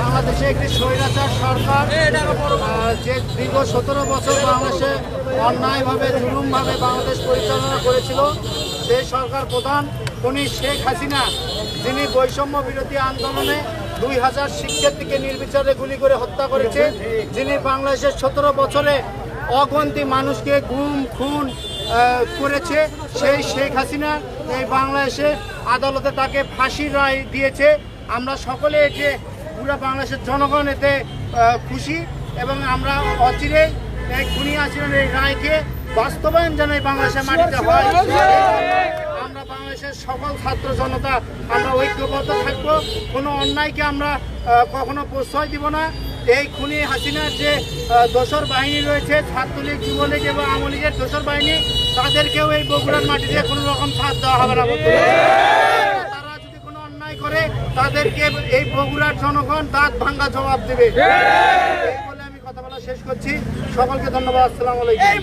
বাংলাদেশে একটি স্বৈরাচার সরকার যে দীর্ঘ সতেরো বছর বাংলাদেশে অন্যায়ভাবে, জুলুমভাবে বাংলাদেশ পরিচালনা করেছিল, সেই সরকার প্রধান উনি শেখ হাসিনা, যিনি বৈষম্য বিরোধী আন্দোলনে দুই হাজার শিক্ষার্থীকে নির্বিচারে গুলি করে হত্যা করেছে, যিনি বাংলাদেশের সতেরো বছরে অগন্তি মানুষকে গুম, খুন করেছে, সেই শেখ হাসিনা এই বাংলাদেশে আদালতে তাকে ফাঁসির রায় দিয়েছে। আমরা সকলে এতে পুরো বাংলাদেশের জনগণ এতে খুশি এবং আমরা অচিরে এই খুনি আচরণ এই রায়কে বাস্তবায়ন যেন এই বাংলাদেশের মাটিতে হয়। আমরা বাংলাদেশের সকল ছাত্র জনতা, আমরা ঐক্যবদ্ধ থাকব। কোনো অন্যায়কে আমরা কখনো প্রশ্রয় দিব না। এই খুনি হাসিনার যে দোসর বাহিনী রয়েছে, ছাত্রলীগ, যুবলীগ এবং আওয়ামী লীগের দোসর বাহিনী, তাদেরকেও এই বগুড়ার মাটিতে কোনো রকম ছাড় দেওয়া হবে না। তারা যদি কোনো অন্যায় করে, তাদেরকে এই বগুড়ার জনগণ দাঁত ভাঙ্গা জবাব দেবে। এই বলে আমি কথা বলা শেষ করছি। সকলকে ধন্যবাদ। আসসালামু আলাইকুম।